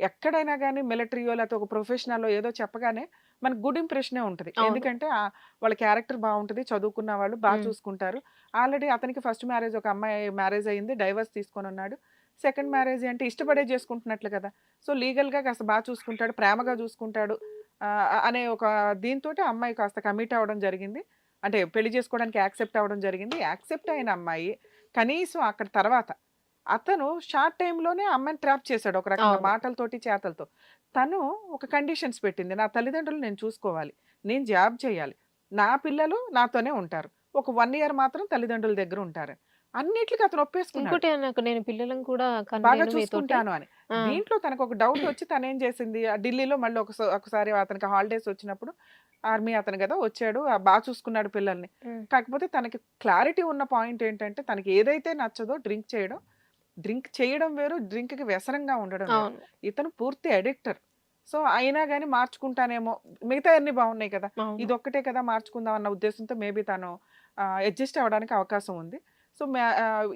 ఎక్కడైనా కానీ మిలిటరీయో లేకపోతే ఒక ప్రొఫెషనల్లో ఏదో చెప్పగానే మనకు గుడ్ ఇంప్రెషనే ఉంటుంది. ఎందుకంటే వాళ్ళ క్యారెక్టర్ బాగుంటుంది చదువుకున్న వాళ్ళు బాగా. చూసుకుంటారు. ఆల్రెడీ అతనికి ఫస్ట్ మ్యారేజ్ ఒక అమ్మాయి మ్యారేజ్ అయ్యింది డైవర్స్ తీసుకొని ఉన్నాడు. సెకండ్ మ్యారేజ్ అంటే ఇష్టపడే చేసుకుంటున్నట్లు కదా! సో లీగల్గా కాస్త బాగా చూసుకుంటాడు ప్రేమగా చూసుకుంటాడు. అనే ఒక దీంతో అమ్మాయి కాస్త కమిట్ అవ్వడం జరిగింది. అంటే పెళ్ళి చేసుకోవడానికి యాక్సెప్ట్ అవ్వడం జరిగింది. యాక్సెప్ట్ అయిన అమ్మాయి కనీసం అక్కడ తర్వాత అతను షార్ట్ టైంలోనే అమ్మాయిని ట్రాప్ చేశాడు ఒక రకంగా అవును. మాటలతోటి చేతలతో. తను ఒక కండిషన్స్ పెట్టింది. నా తల్లిదండ్రులు నేను చూసుకోవాలి. నేను జాబ్ చేయాలి. నా పిల్లలు నాతోనే ఉంటారు. ఒక వన్ ఇయర్ మాత్రం తల్లిదండ్రుల దగ్గర ఉంటారు. అన్నిటికీ అతను నాకు నేను పిల్లలను కూడా బాగా చూసుకుంటాను అని. దీంట్లో తనకు ఒక డౌట్ వచ్చి తను ఏం చేసింది? ఆ ఢిల్లీలో మళ్ళీ ఒకసా- ఒకసారి అతనికి హాలిడేస్ వచ్చినప్పుడు ఆర్మీ అతను కదా వచ్చాడు బాగా చూసుకున్నాడు పిల్లల్ని. కాకపోతే తనకి క్లారిటీ ఉన్న పాయింట్ ఏంటంటే తనకి ఏదైతే నచ్చదో డ్రింక్ చేయడం డ్రింక్ చేయడం వేరు డ్రింక్కి వ్యసనంగా ఉండడం వేరు. ఇతను పూర్తి అడిక్టర్. సో అయినా కానీ మార్చుకుంటానేమో మిగతా అన్ని బాగున్నాయి కదా. అవును. ఇది ఒక్కటే కదా మార్చుకుందాం అన్న ఉద్దేశంతో మేబీ తను అడ్జస్ట్ అవ్వడానికి అవకాశం ఉంది. సో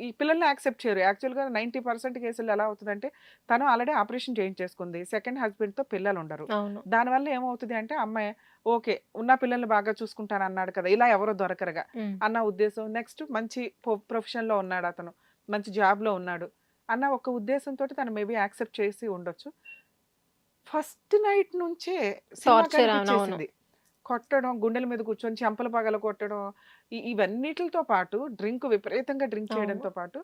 ఈ పిల్లల్ని యాక్సెప్ట్ చేయరు. యాక్చువల్గా నైంటీ పర్సెంట్ కేసులు ఎలా అవుతుందంటే తను ఆల్రెడీ ఆపరేషన్ చేయించేసుకుంది. సెకండ్ హస్బెండ్తో పిల్లలు ఉండరు అవును దానివల్ల ఏమవుతుంది అంటే అమ్మాయి ఓకే ఉన్న పిల్లల్ని బాగా చూసుకుంటాను అన్నాడు కదా ఇలా ఎవరో దొరకరుగా ఉమ్, అన్న ఉద్దేశం. నెక్స్ట్ మంచి ప్రొఫెషన్లో ఉన్నాడు అతను. మంచి జాబ్లో ఉన్నాడు అన్న ఒక ఉద్దేశంతో తను మేబీ యాక్సెప్ట్ చేసి ఉండొచ్చు ఫస్ట్ నైట్ నుంచే. కొట్టడం గుండెల మీద కూర్చొని చెంపల పగల కొట్టడం ఇవన్నిటితో పాటు డ్రింక్ విపరీతంగా డ్రింక్. చేయడంతో పాటు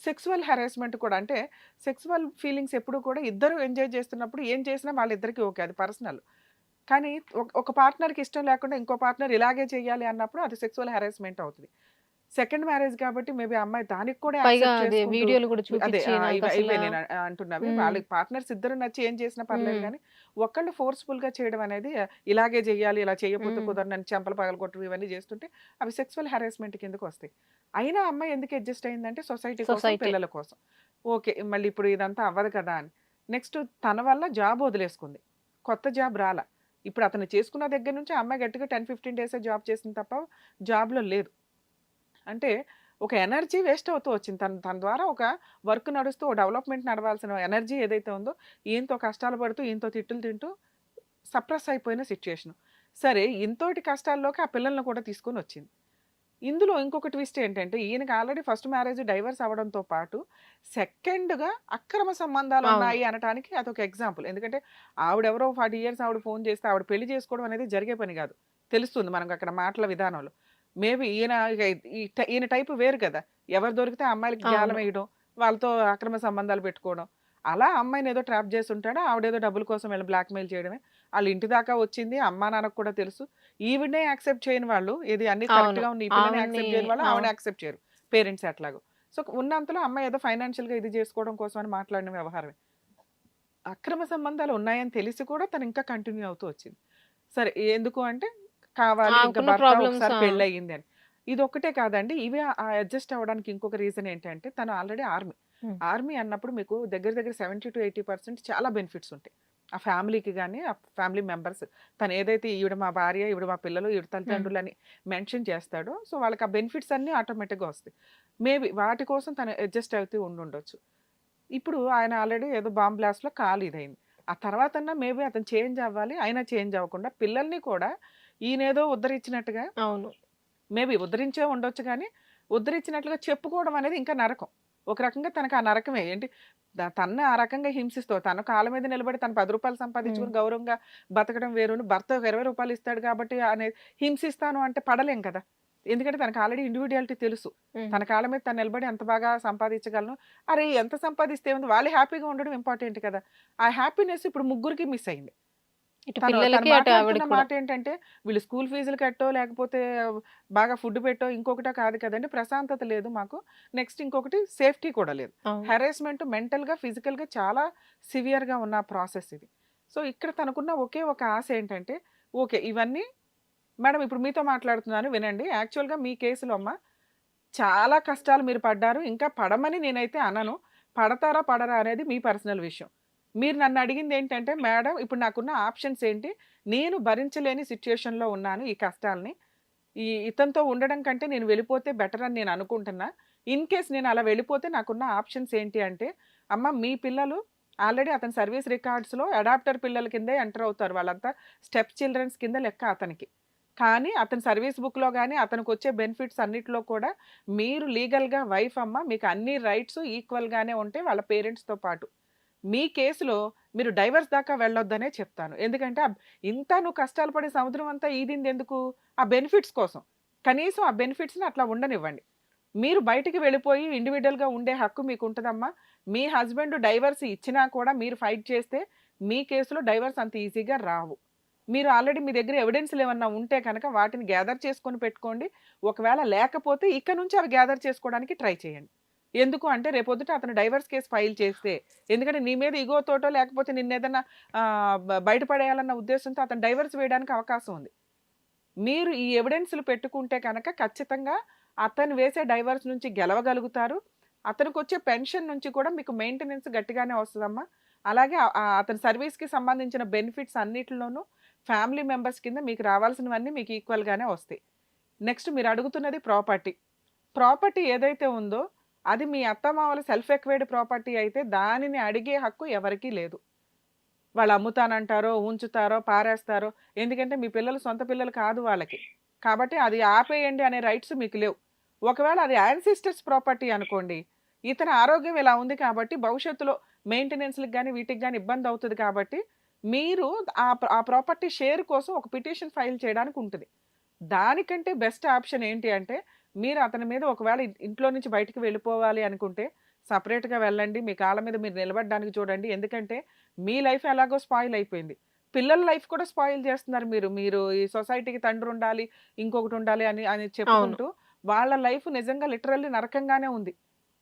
సెక్సువల్ హెరాస్మెంట్ కూడా అంటే సెక్సువల్ ఫీలింగ్స్ ఎప్పుడు కూడా ఇద్దరు ఎంజాయ్ చేస్తున్నప్పుడు ఏం చేసినా వాళ్ళిద్దరికి ఓకే అది పర్సనల్ కానీ ఒక- ఒక పార్ట్నర్కి ఇష్టం లేకుండా ఇంకో పార్ట్నర్ ఇలాగే చేయాలి అన్నప్పుడు అది సెక్సువల్ హెరాస్మెంట్ అవుతుంది సెకండ్ మ్యారేజ్ కాబట్టి మేబీ అమ్మాయి దానికి కూడా వీడియోలు కూడా నేను అ- అంటున్నవి మ్మ్. వాళ్ళ పార్ట్నర్స్ ఇద్దరు నచ్చి ఏం చేసినా పర్లేదు. కానీ ఒకళ్ళు ఫోర్స్ఫుల్గా చేయడం అనేది ఇలాగే చెయ్యాలి ఇలా చేయకపోతే. కుదరని చెంపలు పగలగొట్టడం ఇవన్నీ చేస్తుంటే అవి సెక్సువల్ హెరాస్మెంట్ కిందకు వస్తాయి అయినా అమ్మాయి ఎందుకు అడ్జస్ట్ అయిందంటే సొసైటీ కోసం. పిల్లల కోసం ఓకే మళ్ళీ ఇప్పుడు ఇదంతా అవ్వదు కదా అని నెక్స్ట్ తన వల్ల జాబ్ వదిలేసుకుంది కొత్త జాబ్ రాలా ఇప్పుడు అతను చేసుకున్న దగ్గర నుంచి అమ్మాయి గట్టిగా టెన్ ఫిఫ్టీన్ డేస్ జాబ్ చేసింది తప్ప జాబ్లో లేదు అంటే ఒక ఎనర్జీ వేస్ట్ అవుతూ వచ్చింది. తన తన ద్వారా ఒక వర్క్ నడుస్తూ డెవలప్మెంట్ నడవాల్సిన ఎనర్జీ ఏదైతే ఉందో ఈయనతో కష్టాలు పడుతూ ఈయనతో తిట్టులు తింటూ సప్రెస్ అయిపోయిన సిచ్యుయేషన్ సరే ఇంతోటి కష్టాల్లోకి ఆ పిల్లల్ని కూడా తీసుకొని వచ్చింది. ఇందులో ఇంకొక ట్విస్ట్ ఏంటంటే ఈయనకి ఆల్రెడీ ఫస్ట్ మ్యారేజ్ డైవర్స్ అవ్వడంతో పాటు సెకండ్గా అక్రమ సంబంధాలు. ఉన్నాయి అనడానికి అదొక ఎగ్జాంపుల్. ఎందుకంటే ఆవిడెవరో ఫార్టీ ఇయర్స్ ఆవిడ ఫోన్ చేస్తే ఆవిడ పెళ్ళి చేసుకోవడం అనేది జరిగే పని కాదు. తెలుస్తుంది మనకు అక్కడ మాటల విధానంలో. మేబీ ఈయన ఈయన టైపు వేరు కదా. ఎవరు దొరికితే అమ్మాయిలకి. గాలం వేయడం వాళ్ళతో అక్రమ సంబంధాలు పెట్టుకోవడం. అలా అమ్మాయిని ఏదో ట్రాప్ చేసి ఉంటాడు ఆవిడేదో డబ్బుల కోసం వీళ్ళు బ్లాక్మెయిల్ చేయడమే. వాళ్ళ ఇంటి దాకా వచ్చింది అమ్మా నాన్నకు కూడా తెలుసు. ఈవిడనే యాక్సెప్ట్ చేయని వాళ్ళు ఇది అన్ని. కరెక్ట్గా ఉన్న ఈ యాక్సెప్ట్ చేయని వాళ్ళు ఆవిడ. యాక్సెప్ట్ చేయరు. పేరెంట్స్ అట్లాగో. సో ఉన్నంతలో అమ్మాయి ఏదో ఫైనాన్షియల్గా ఇది చేసుకోవడం కోసం అని మాట్లాడిన వ్యవహారమే. అక్రమ సంబంధాలు ఉన్నాయని తెలిసి కూడా తను ఇంకా కంటిన్యూ అవుతూ వచ్చింది. సరే ఎందుకు అంటే కావాలి ఇంకా భర్త ఒకసారి. పెళ్ళి అయ్యింది అని. ఇది ఒక్కటే కాదండి. ఇవే అడ్జస్ట్ అవ్వడానికి ఇంకొక రీజన్ ఏంటంటే తను ఆల్రెడీ ఆర్మీ. ఆర్మీ అన్నప్పుడు మీకు దగ్గర దగ్గర సెవెంటీ టు ఎయిటీ పర్సెంట్ చాలా బెనిఫిట్స్ ఉంటాయి. ఆ ఫ్యామిలీకి కానీ ఆ ఫ్యామిలీ మెంబర్స్. తను ఏదైతే ఈవిడ మా భార్య ఈవిడ మా పిల్లలు ఈవిడ తల్లిదండ్రులు అని మెన్షన్ చేస్తాడో సో వాళ్ళకి ఆ బెనిఫిట్స్ అన్నీ ఆటోమేటిక్గా వస్తాయి. మేబీ వాటి కోసం తను అడ్జస్ట్ అవుతూ ఉండుండొచ్చు. ఇప్పుడు ఆయన ఆల్రెడీ ఏదో బాంబ్ బ్లాస్ట్లో కాలు ఇదైంది ఆ తర్వాత మేబీ అతను చేంజ్ అవ్వాలి అయినా చేంజ్ అవ్వకుండా పిల్లల్ని కూడా ఈయనేదో ఉద్ధరించినట్టుగా అవును. మేబీ ఉద్ధరించే ఉండొచ్చు కానీ ఉద్ధరించినట్లుగా చెప్పుకోవడం అనేది ఇంకా నరకం. ఒక రకంగా తనకు ఆ నరకమే. ఏంటి? తన్ను ఆ రకంగా హింసిస్తూ తన కాళ్ళ మీద నిలబడి తను పది రూపాయలు సంపాదించుకుని గౌరవంగా బతకడం వేరును. భర్త ఒక ఇరవై రూపాయలు ఇస్తాడు కాబట్టి అనేది హింసిస్తాను అంటే పడలేం కదా. ఎందుకంటే తనకు ఆల్రెడీ ఇండివిజువాలిటీ తెలుసు. తన కాళ్ళ మీద తను నిలబడి ఎంత బాగా సంపాదించగలను? అరే ఎంత సంపాదిస్తే ఉంది వాళ్ళు హ్యాపీగా ఉండడం ఇంపార్టెంట్ కదా. ఆ హ్యాపీనెస్ ఇప్పుడు ముగ్గురికి మిస్ అయింది. ఇటు పిల్లలకి అటు ఆవిడకి మాట ఏంటంటే వీళ్ళు స్కూల్ ఫీజులు కట్టో లేకపోతే బాగా ఫుడ్ పెట్టో ఇంకొకటో కాదు కదండి ప్రశాంతత లేదు మాకు. నెక్స్ట్ ఇంకొకటి సేఫ్టీ కూడా లేదు. హెరాస్మెంట్ మెంటల్గా ఫిజికల్గా చాలా సివియర్గా ఉన్న ప్రాసెస్ ఇది. సో ఇక్కడ తనకున్న ఒకే ఒక ఆశ ఏంటంటే ఓకే ఇవన్నీ మేడం ఇప్పుడు మీతో మాట్లాడుతున్నాను వినండి. యాక్చువల్గా మీ కేసులో అమ్మ చాలా కష్టాలు మీరు పడ్డారు ఇంకా పడమని నేనైతే అనను. పడతారా పడరా అనేది మీ పర్సనల్ విషయం. మీరు నన్ను అడిగింది ఏంటంటే మేడం ఇప్పుడు నాకున్న ఆప్షన్స్ ఏంటి? నేను భరించలేని సిచ్యుయేషన్లో ఉన్నాను ఈ కష్టాలని. ఈ ఇతనితో ఉండడం కంటే నేను వెళ్ళిపోతే బెటర్ అని నేను అనుకుంటున్నా. ఇన్ కేస్ నేను అలా వెళ్ళిపోతే నాకున్న ఆప్షన్స్ ఏంటి అంటే అమ్మ మీ పిల్లలు ఆల్రెడీ అతని సర్వీస్ రికార్డ్స్లో అడాప్టర్ పిల్లల కిందే ఎంటర్ అవుతారు. వాళ్ళంతా స్టెప్ చిల్డ్రన్స్ కింద లెక్క అతనికి. కానీ అతని సర్వీస్ బుక్లో కానీ అతనికి వచ్చే బెనిఫిట్స్ అన్నిటిలో కూడా మీరు లీగల్గా వైఫ్ అమ్మ మీకు అన్ని రైట్స్ ఈక్వల్గానే ఉంటాయి వాళ్ళ పేరెంట్స్తో పాటు. మీ కేసులో మీరు డైవర్స్ దాకా వెళ్ళొద్దనే చెప్తాను. ఎందుకంటే ఇంత నువ్వు కష్టాలు పడే సముద్రం అంతా ఈదింది ఎందుకు? ఆ బెనిఫిట్స్ కోసం. కనీసం ఆ బెనిఫిట్స్ని అట్లా ఉండనివ్వండి. మీరు బయటికి వెళ్ళిపోయి ఇండివిజువల్గా ఉండే హక్కు మీకు ఉంటుందమ్మా మీ హస్బెండ్ డైవర్స్ ఇచ్చినా కూడా మీరు ఫైట్ చేస్తే మీ కేసులో డైవర్స్ అంత ఈజీగా రావు. మీరు ఆల్రెడీ మీ దగ్గర ఎవిడెన్స్లు ఏమన్నా ఉంటే కనుక వాటిని గ్యాదర్ చేసుకొని పెట్టుకోండి. ఒకవేళ లేకపోతే ఇక్కడ నుంచి అవి గ్యాదర్ చేసుకోవడానికి ట్రై చేయండి. ఎందుకు అంటే రేపొద్దుట అతను డైవర్స్ కేసు ఫైల్ చేస్తే ఎందుకంటే నీ మీద ఇగో తోటో లేకపోతే నిన్నేదన్నా ఏదైనా బయటపడేయాలన్న ఉద్దేశంతో అతను డైవర్స్ వేయడానికి అవకాశం ఉంది. మీరు ఈ ఎవిడెన్స్లు పెట్టుకుంటే కనుక ఖచ్చితంగా అతను వేసే డైవర్స్ నుంచి గెలవగలుగుతారు. అతనికి వచ్చే పెన్షన్ నుంచి కూడా మీకు మెయింటెనెన్స్ గట్టిగానే వస్తుందమ్మా. అలాగే అతని సర్వీస్కి సంబంధించిన బెనిఫిట్స్ అన్నిటిలోనూ ఫ్యామిలీ మెంబర్స్ కింద మీకు రావాల్సినవన్నీ మీకు ఈక్వల్గానే వస్తాయి. నెక్స్ట్ మీరు అడుగుతున్నది ప్రాపర్టీ. ప్రాపర్టీ ఏదైతే ఉందో అది మీ అత్తమామల సెల్ఫ్ ఎక్వైర్డ్ ప్రాపర్టీ అయితే దానిని అడిగే హక్కు ఎవరికీ లేదు. వాళ్ళు అమ్ముతానంటారో ఉంచుతారో పారేస్తారో ఎందుకంటే మీ పిల్లలు సొంత పిల్లలు కాదు వాళ్ళకి. కాబట్టి అది ఆపేయండి అనే రైట్స్ మీకు లేవు. ఒకవేళ అది యాన్సిస్టర్స్ ప్రాపర్టీ అనుకోండి ఇతని ఆరోగ్యం ఇలా ఉంది కాబట్టి భవిష్యత్తులో మెయింటెనెన్స్లకు కానీ వీటికి కానీ ఇబ్బంది అవుతుంది కాబట్టి మీరు ఆ ప్ర- ఆ ప్రాపర్టీ షేర్ కోసం ఒక పిటిషన్ ఫైల్ చేయడానికి ఉంటుంది. దానికంటే బెస్ట్ ఆప్షన్ ఏంటి అంటే మీరు అతని మీద ఒకవేళ ఇంట్లో నుంచి బయటికి వెళ్ళిపోవాలి అనుకుంటే సపరేట్గా వెళ్ళండి మీ కాళ్ళ మీద మీరు నిలబడడానికి చూడండి. ఎందుకంటే మీ లైఫ్ ఎలాగో స్పాయిల్ అయిపోయింది. పిల్లల లైఫ్ కూడా స్పాయిల్ చేస్తున్నారు మీరు. మీరు ఈ సొసైటీకి తండ్రి ఉండాలి ఇంకొకటి ఉండాలి అని అని చెప్పుకుంటూ వాళ్ళ లైఫ్ నిజంగా లిటరల్లీ నరకంగానే ఉంది.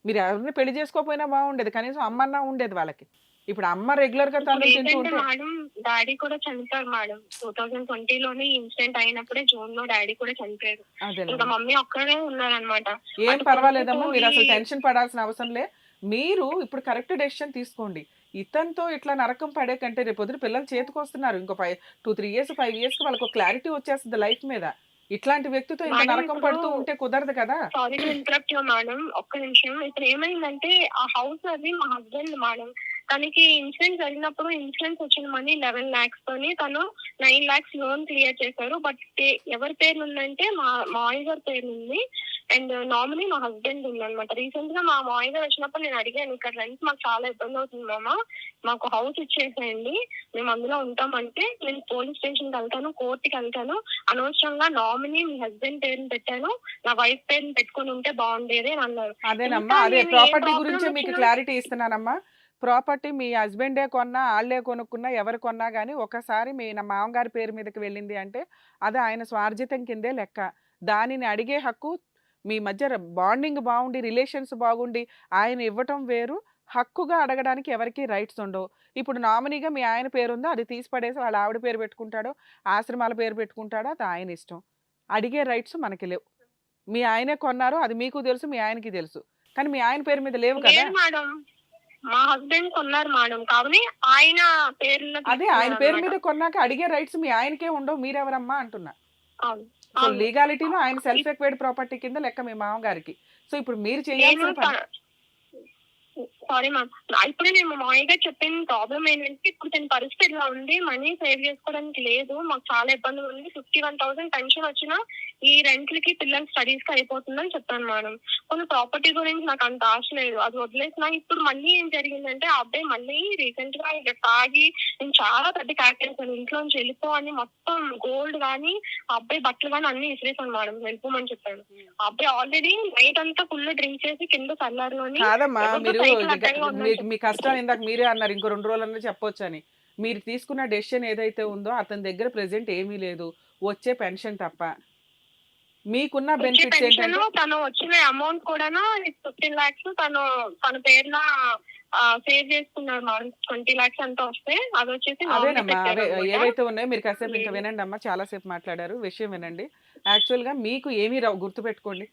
మీరు ఎవరిని పెళ్ళి చేసుకోకపోయినా బాగుండేది. కనీసం అమ్మన్నా ఉండేది వాళ్ళకి. ఇప్పుడు అమ్మ రెగ్యులర్గా తను తింటూ ఉంటే మేడం డాడీ కూడా చనిపోయారు మేడం టూ థౌజండ్ ట్వంటీలోనే ఇన్సిడెంట్ అయినప్పుడే జూన్లో డాడీ కూడా చనిపోయారు. ఇంకా మమ్మీ ఒక్కడే ఉన్నారనమాట ఏం పర్వాలేదమ్మా మీరు అసలు టెన్షన్ పడాల్సిన అవసరం లే. మీరు ఇప్పుడు కరెక్ట్ డెసిషన్ తీసుకోండి. ఇతనితో ఇట్లా నరకం పడే కంటే రేపు పొద్దున పిల్లలు చేతికి వస్తున్నారు. ఇంకో five two three years five ఇయర్స్కి వాళ్ళకి క్లారిటీ వచ్చేస్తుంది లైఫ్ మీద. ఇట్లాంటి వ్యక్తితో ఇంత మేడం, నరకం పడుతూ ఉంటే కుదరదు కదా. సారీ ఇంటరప్ట్ మేడం ఒక్క నిమిషం. ఇప్పుడు ఏమైందంటే ఆ హౌస్ అది మా హస్బెండ్ మేడం తనకి ఇన్సూరెన్స్ జరిగినప్పుడు ఇన్సూరెన్స్ వచ్చిన మనీ లెవెన్ లాక్స్ తోని తను నైన్ లాక్స్ లోన్ క్లియర్ చేశారు. బట్ ఎవరి పేరు ఉందంటే మా మావయ్య గారి పేరు ఉంది అండ్ నామినీ మా హస్బెండ్ ఉంది అనమాట రీసెంట్గా మా మావయ్య గారు వచ్చినప్పుడు నేను అడిగాను ఇక్కడ రెంట్ మాకు చాలా ఇబ్బంది అవుతుంది మామ. మాకు హౌస్ ఇచ్చేసేయండి. మేము అందులో ఉంటామంటే నేను పోలీస్ స్టేషన్కి వెళ్తాను కోర్టుకి వెళ్తాను. అనవసరంగా నామినీ మీ హస్బెండ్ పేరుని పెట్టాను. నా వైఫ్ పేరుని పెట్టుకొని ఉంటే బాగుండేది అని అన్నారు. అదేనమ్మా అదే ప్రాపర్టీ గురించే మీకు క్లారిటీ ఇస్తున్నానమ్మా. ప్రాపర్టీ మీ హస్బెండే కొన్నా వాళ్ళే కొనుక్కున్నా ఎవరు కొన్నా కానీ ఒకసారి మీ నా మామగారి పేరు మీదకి వెళ్ళింది అంటే అది ఆయన స్వార్జితం కిందే లెక్క. దానిని అడిగే హక్కు మీ మధ్య బాండింగ్ బాగుండి రిలేషన్స్ బాగుండి ఆయన ఇవ్వటం వేరు. హక్కుగా అడగడానికి ఎవరికి రైట్స్ ఉండవు. ఇప్పుడు నామినీగా మీ ఆయన పేరు ఉందో అది తీసి పడేసి వాళ్ళ ఆవిడ పేరు పెట్టుకుంటాడో ఆశ్రమాల పేరు పెట్టుకుంటాడో? అది ఆయన ఇష్టం. అడిగే రైట్స్ మనకి లేవు. మీ ఆయనే కొన్నారు అది మీకు తెలుసు మీ ఆయనకి తెలుసు. కానీ మీ ఆయన పేరు మీద లేవు కదా! మా హస్బెండ్ కొన్నారు మేడం. కాబట్టి ఆయన పేరులో అదే ఆయన పేరు. మీద కొన్నాక అడిగే రైట్స్ మీ ఆయనకే ఉండవు మీరెవరమ్మా అంటున్నా. సో. లీగాలిటీలో ఆయన సెల్ఫ్ ఎక్వైర్డ్ ప్రాపర్టీ కింద లెక్క మీ మామగారికి. సో ఇప్పుడు మీరు చేయాల్సిన పని? సారీ మ్యామ్ ఇప్పుడు నేను మా మామయ్య గారు చెప్పిన ప్రాబ్లం ఏంటంటే ఇప్పుడు తన పరిస్థితి ఇలా ఉంది? మనీ సేవ్ చేసుకోవడానికి లేదు. మాకు చాలా ఇబ్బంది ఉంది. ఫిఫ్టీ వన్ థౌసండ్ పెన్షన్ వచ్చినా ఈ రెంట్లకి పిల్లల స్టడీస్కి అయిపోతుందని చెప్పాను మేడం. కొన్ని ప్రాపర్టీ గురించి నాకు అంత ఆశ లేదు. అది వదిలేసిన ఇప్పుడు మళ్ళీ ఏం జరిగిందంటే ఆ అబ్బాయి మళ్ళీ రీసెంట్గా ఇక తాగి నేను చాలా పెద్ద క్యాకెట్సాను ఇంట్లో నుంచి వెళ్ళిపో అని మొత్తం గోల్డ్ కానీ ఆ అబ్బాయి బట్టలు కానీ అన్ని విసిరేసాను మేడం. వెళ్ళిపోమని చెప్పాను ఆ అబ్బాయి ఆల్రెడీ నైట్ అంతా ఫుల్ డ్రింక్ చేసి కింద కాదమ్మా మీరు మీకు మీ కష్టాలు ఇందాక మీరే అన్నారు ఇంకో రెండు రోజులన్నా చెప్పొచ్చు అని మీరు తీసుకున్న డెసిషన్ ఏదైతే ఉందో అతని దగ్గర ప్రెసెంట్ ఏమీ లేదు. వచ్చే పెన్షన్ తప్ప. మీకున్న బెనిఫిట్స్ ఏంటంటే తను వచ్చిన అమౌంట్ కూడాను ఫిఫ్టీన్ లాక్స్ తను తన పేరున సేవ్ చేసుకున్నారు మేడం ట్వంటీ లాక్స్ అంతా వస్తే అది వచ్చేసి అదేనమ్మా అవే. ఏవైతే ఉన్నాయో మీరు కాసేపు ఇంకా. వినండి అమ్మా చాలాసేపు మాట్లాడారు విషయం వినండి యాక్చువల్గా మీకు ఏమీ రావు గుర్తుపెట్టుకోండి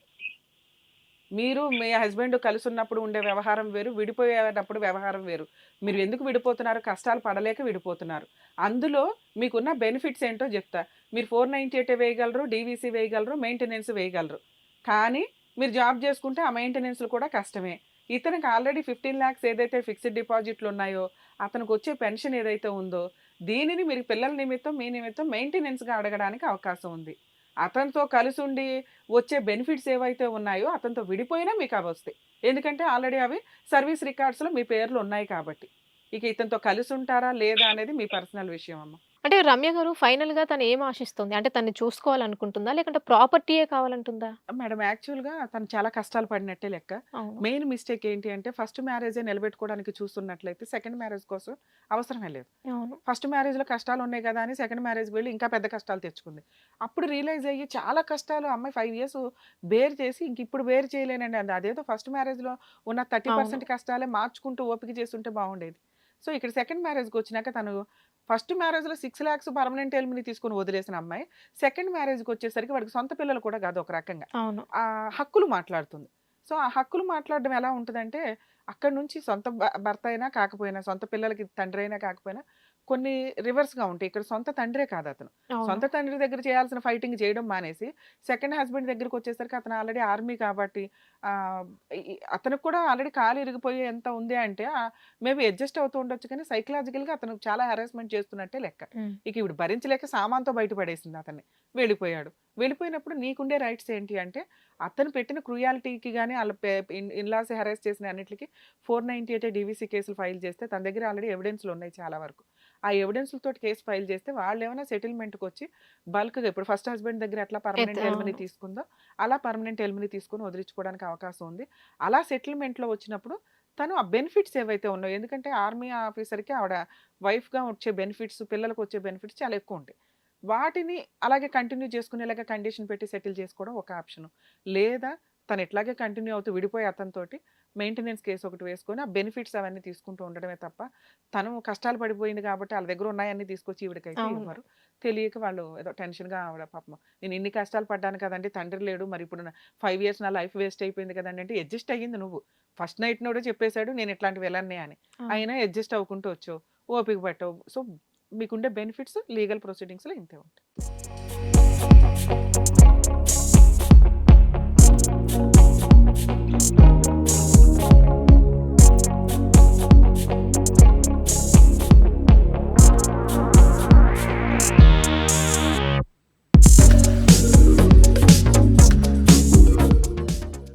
మీరు మీ హస్బెండ్ కలిసి ఉన్నప్పుడు ఉండే వ్యవహారం వేరు విడిపోయేటప్పుడు వ్యవహారం వేరు. మీరు ఎందుకు విడిపోతున్నారు? కష్టాలు పడలేక విడిపోతున్నారు. అందులో మీకున్న బెనిఫిట్స్ ఏంటో చెప్తా. మీరు ఫోర్ నైంటీ ఎయిట్ వేయగలరు డీవీసీ వేయగలరు మెయింటెనెన్స్ వేయగలరు. కానీ మీరు జాబ్ చేసుకుంటే ఆ మెయింటెనెన్స్లు కూడా కష్టమే. ఇతనికి ఆల్రెడీ ఫిఫ్టీన్ ల్యాక్స్ ఏదైతే ఫిక్స్డ్ డిపాజిట్లు ఉన్నాయో అతనికి వచ్చే పెన్షన్ ఏదైతే ఉందో దీనిని మీరు పిల్లల నిమిత్తం మీ నిమిత్తం మెయింటెనెన్స్గా అడగడానికి అవకాశం ఉంది. అతనితో కలిసి ఉండి వచ్చే బెనిఫిట్స్ ఏవైతే ఉన్నాయో అతనితో విడిపోయినా మీకు అవి వస్తాయి. ఎందుకంటే ఆల్రెడీ అవి సర్వీస్ రికార్డ్స్లో మీ పేర్లు ఉన్నాయి కాబట్టి. ఇక ఇతనితో కలిసి ఉంటారా లేదా అనేది మీ పర్సనల్ విషయం అమ్మ. అంటే రమ్య గారు ఫైనల్గా తను ఏం ఆశిస్తుంది? అంటే తన్ని చూసుకోవాలనుకుంటుందా? లేకుంటే ప్రాపర్టీయే కావాలంటుందా? మేడం యాక్చువల్గా తను చాలా కష్టాలు పడినట్టే లెక్క. అవును. మెయిన్ మిస్టేక్ ఏంటి అంటే ఫస్ట్ మ్యారేజే నిలబెట్టుకోవడానికి చూస్తున్నట్లయితే సెకండ్ మ్యారేజ్ కోసం అవసరమే లేదు. అవును. ఫస్ట్ మ్యారేజ్లో కష్టాలు ఉన్నాయి కదా అని సెకండ్ మ్యారేజ్కి వెళ్ళి ఇంకా పెద్ద కష్టాలు తెచ్చుకుంది. అప్పుడు రియలైజ్ అయ్యి చాలా కష్టాలు అమ్మాయి ఫైవ్ ఇయర్స్ బేర్ చేసి ఇంక ఇప్పుడు బేర్ చేయలేనండి. అంది అదేదో ఫస్ట్ మ్యారేజ్లో ఉన్న థర్టీ పర్సెంట్ కష్టాలే మార్చుకుంటూ ఓపిక చేస్తుంటే బాగుండేది. సో ఇక్కడ సెకండ్ మ్యారేజ్కి వచ్చినాక తను ఫస్ట్ మ్యారేజ్లో సిక్స్ ల్యాక్స్ పర్మనెంట్ ఎలిమిని తీసుకొని వదిలేసిన అమ్మాయి సెకండ్ మ్యారేజ్కి వచ్చేసరికి వాడికి సొంత పిల్లలు కూడా కాదు ఒక రకంగా. అవును. ఆ హక్కులు మాట్లాడుతుంది. సో ఆ హక్కులు మాట్లాడడం ఎలా ఉంటుందంటే అక్కడ నుంచి సొంత భర్త అయినా కాకపోయినా సొంత పిల్లలకి తండ్రి అయినా కాకపోయినా కొన్ని రివర్స్గా ఉంటాయి. ఇక్కడ సొంత తండ్రే కాదు అతను. సొంత తండ్రి దగ్గర చేయాల్సిన ఫైటింగ్ చేయడం మానేసి సెకండ్ హస్బెండ్ దగ్గరికి వచ్చేసరికి అతను ఆల్రెడీ ఆర్మీ కాబట్టి అతనికి కూడా ఆల్రెడీ కాలు ఇరిగిపోయి ఎంత ఉంది అంటే మేబీ అడ్జస్ట్ అవుతూ ఉండొచ్చు కానీ సైకలాజికల్గా అతను చాలా హెరాస్మెంట్ చేస్తున్నట్టే లెక్క. ఇక ఇప్పుడు భరించలేక సామాన్తో బయటపడేసింది అతన్ని. వెళ్ళిపోయాడు. వెళ్ళిపోయినప్పుడు నీకుండే రైట్స్ ఏంటి అంటే అతను పెట్టిన క్రూయాలిటీకి కానీ వాళ్ళ ఇన్లాస్ హెరాస్ చేసిన అన్నిటికి ఫోర్ నైంటీ ఎయిట్ డీవీసీ కేసులు ఫైల్ చేస్తే తన దగ్గర ఆల్రెడీ ఎవిడెన్స్లు ఉన్నాయి చాలా వరకు. ఆ ఎవిడెన్స్లతో కేసు ఫైల్ చేస్తే వాళ్ళు ఏమైనా సెటిల్మెంట్కి వచ్చి బల్క్గా ఇప్పుడు ఫస్ట్ హస్బెండ్ దగ్గర ఎట్లా పర్మనెంట్? ఎలిమిని తీసుకుందో అలా పర్మనెంట్ ఎలిమిని తీసుకుని వదిలించుకోవడానికి అవకాశం ఉంది. అలా సెటిల్మెంట్లో వచ్చినప్పుడు తను ఆ బెనిఫిట్స్ ఏవైతే ఉన్నాయో ఎందుకంటే ఆర్మీ ఆఫీసర్కి ఆవిడ వైఫ్గా వచ్చే బెనిఫిట్స్ పిల్లలకు వచ్చే బెనిఫిట్స్ చాలా ఎక్కువ ఉంటాయి. వాటిని అలాగే కంటిన్యూ చేసుకునేలాగా కండిషన్ పెట్టి సెటిల్ చేసుకోవడం ఒక ఆప్షన్. లేదా తను ఎట్లాగే కంటిన్యూ అవుతూ విడిపోయి అతనితోటి మెయింటెనెన్స్ కేసు ఒకటి వేసుకొని ఆ బెనిఫిట్స్ అవన్నీ తీసుకుంటూ ఉండడమే తప్ప తను కష్టాలు పడిపోయింది కాబట్టి వాళ్ళ దగ్గర ఉన్నాయన్నీ తీసుకొచ్చి ఈవిడకైతే. ఇవ్వరు. తెలియక వాళ్ళు ఏదో టెన్షన్గా ఆవిడ పాపం నేను ఇన్ని కష్టాలు పడ్డాను కదండి తండ్రి లేడు మరి ఇప్పుడు ఫైవ్ ఇయర్స్ నా లైఫ్ వేస్ట్ అయిపోయింది కదండి అంటే అడ్జస్ట్ అయ్యింది నువ్వు. ఫస్ట్ నైట్ నోడే చెప్పేశాడు నేను ఇట్లాంటివి వెళ్ళానే అని. అయినా అడ్జస్ట్ అవ్వుకుంటూ వచ్చావు ఓపిక పట్టవు. సో మీకుండే బెనిఫిట్స్ లీగల్ ప్రొసీడింగ్స్లో ఇంతే ఉంటాయి.